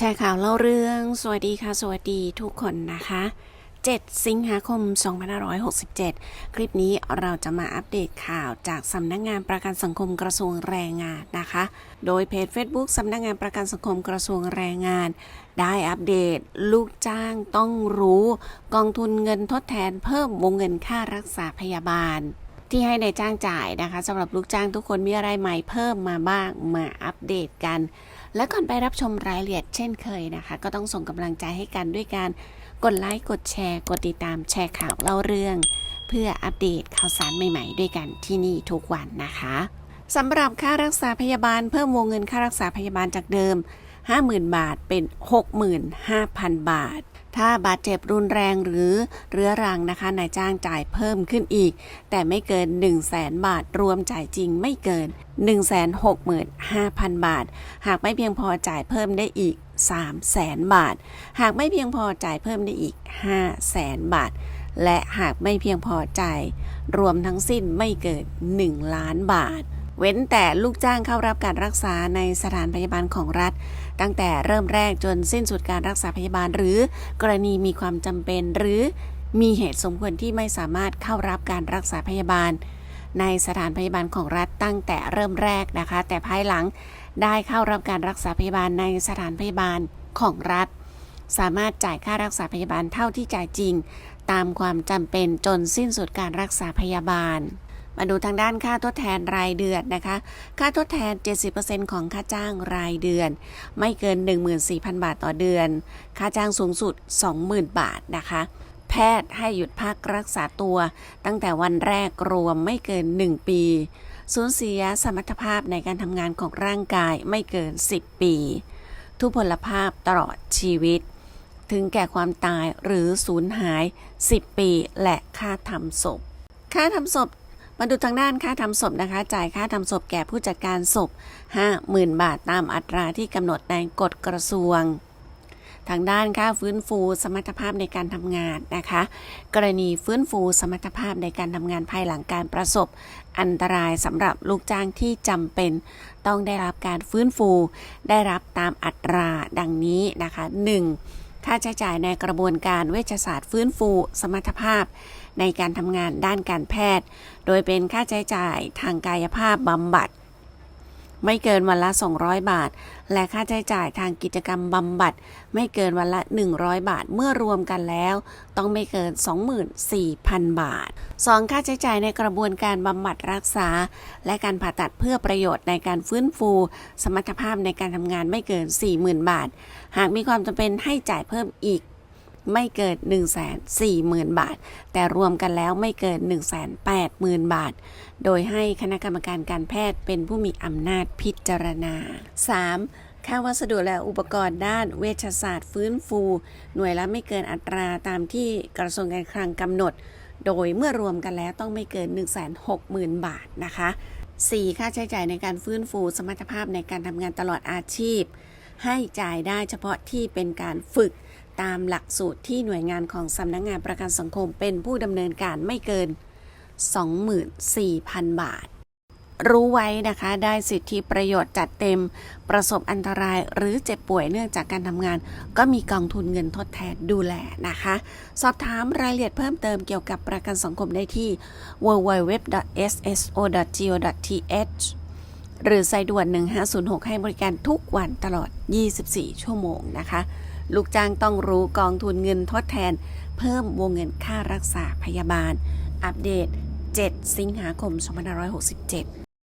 แชร์ข่าวเล่าเรื่อง สวัสดีค่ะ สวัสดีทุกคนนะคะ 7 สิงหาคม 2567 คลิปนี้เราจะมาอัปเดตข่าวจากสำนักงงานประกันสังคมกระทรวงแรงงานนะคะ โดยเพจ Facebook สำนักงงานประกันสังคมกระทรวงแรงงาน ได้อัปเดตลูกจ้างต้องรู้ กองทุนเงินทดแทนเพิ่มวงเงินค่ารักษาพยาบาลที่ให้ในายจ้างจ่ายนะคะสำหรับลูกจ้างทุกคนมีอะไรใหม่เพิ่มมาบ้างมาอัปเดตกัน และก่อนไปรับชมรายละเอียดเช่นเคยนะคะ ก็ต้องส่งกำลังใจให้กันด้วยการกดไลค์กดแชร์ กดติดตามแชร์ข่าวเล่าเรื่อง เพื่ออัปเดตข่าวสารใหม่ๆ ด้วยกันที่นี่ทุกวันนะคะสำหรับค่ารักษาพยาบาลเพิ่มวงเงินค่ารักษาพยาบาลจากเดิม 50,000 บาทเป็น 65,000 บาท ถ้าบาดเจ็บรุนแรงหรือเรื้อรังนะคะ นายจ้างจ่ายเพิ่มขึ้นอีก แต่ไม่เกิน 1 0 0 0 0แบาท รวมจ่ายจริงไม่เกิน 165,000 บาท หากไม่เพียงพอจ่ายเพิ่มได้อีก 3 0 0แสนบาท หากไม่เพียงพอจ่ายเพิ่มได้อีก 5 0 0แสนบาท และหากไม่เพียงพอจ่ายรวมทั้งสิ้นไม่เกิน 1 ล้านบาท เว้นแต่ลูกจ้างเข้ารับการรักษาในสถานพยาบาลของรัฐ ตั้งแต่เริ่มแรกจนสิ้นสุดการรักษาพยาบาล หรือกรณีมีความจำเป็น หรือมีเหตุสมควรที่ไม่สามารถเข้ารับการรักษาพยาบาล ในสถานพยาบาลของรัฐตั้งแต่เริ่มแรกนะคะ แต่ภายหลังได้เข้ารับการรักษาพยาบาลในสถานพยาบาลของรัฐ สามารถจ่ายค่ารักษาพยาบาลเท่าที่จ่ายจริง ตามความจำเป็นจนสิ้นสุดการรักษาพยาบาล มาดูทางด้านค่าทดแทนรายเดือนนะคะ ค่าทดแทน 70%ของค่าจ้างรายเดือน ไม่เกิน 14,000 บาทต่อเดือน ค่าจ้างสูงสุด 20,000 บาทนะคะ แพทย์ให้หยุดพักรักษาตัว ตั้งแต่วันแรกรวมไม่เกิน 1 ปีสูญเสียสมรรถภาพในการทำงานของร่างกายไม่เกิน 10 ปี ทุพพลภาพตลอดชีวิต ถึงแก่ความตายหรือสูญหาย 10 ปี และค่าทำศพ ค่าทำศพ มาดูทางด้านค่าทำศพนะคะ จ่ายค่าทำศพแก่ผู้จัดการศพ 50,000 บาทตามอัตราที่กำหนดในกฎกระทรวง ทางด้านค่าฟื้นฟูสมรรถภาพในการทำงานนะคะ กรณีฟื้นฟูสมรรถภาพในการทำงานภายหลังการประสบ อันตรายสำหรับลูกจ้างที่จำเป็น ต้องได้รับการฟื้นฟู ได้รับตามอัตราดังนี้นะคะ 1. ค่าใช้จ่ายในกระบวนการเวชศาสตร์ฟื้นฟู สมรรถภาพ ในการทำงานด้านการแพทย์ โดยเป็นค่าใช้จ่ายทางกายภาพบำบัด ไม่เกินวันละ 200 บาท และค่าใช้จ่ายทางกิจกรรมบำบัด ไม่เกินวันละ 100 บาท เมื่อรวมกันแล้ว ต้องไม่เกิน 24,000 บาท 2. ค่าใช้จ่ายในกระบวนการบำบัดรักษา และการผ่าตัดเพื่อประโยชน์ในการฟื้นฟู สมรรถภาพในการทำงานไม่เกิน 40,000 บาท หากมีความจำเป็นให้จ่ายเพิ่มอีก ไม่เกิน140,000 บาท แต่รวมกันแล้วไม่เกิน 180,000 บาท โดยให้คณะกรรมการการแพทย์เป็นผู้มีอำนาจพิจารณา 3. ค่าวัสดุและอุปกรณ์ด้านเวชศาสตร์ฟื้นฟู หน่วยละไม่เกินอัตราตามที่กระทรวงการคลังกำหนด โดยเมื่อรวมกันแล้วต้องไม่เกิน 160,000 บาทนะคะ 4. ค่าใช้จ่ายในการฟื้นฟูสมรรถภาพในการทำงานตลอดอาชีพ ให้จ่ายได้เฉพาะที่เป็นการฝึก ตามหลักสูตรที่หน่วยงานของสำนักงานประกันสังคมเป็นผู้ดำเนินการไม่เกิน 24,000 บาท รู้ไว้นะคะได้สิทธิประโยชน์จัดเต็ม ประสบอันตรายหรือเจ็บป่วยเนื่องจากการทำงาน ก็มีกองทุนเงินทดแทนดูแลนะคะ สอบถามรายละเอียดเพิ่มเติมเกี่ยวกับประกันสังคมได้ที่ www.sso.go.th หรือสายด่วน 1506 ให้บริการทุกวันตลอด 24 ชั่วโมงนะคะ ลูกจ้างต้องรู้กองทุนเงินทดแทน เพิ่มวงเงินค่ารักษาพยาบาล อัปเดต 7 สิงหาคม 2567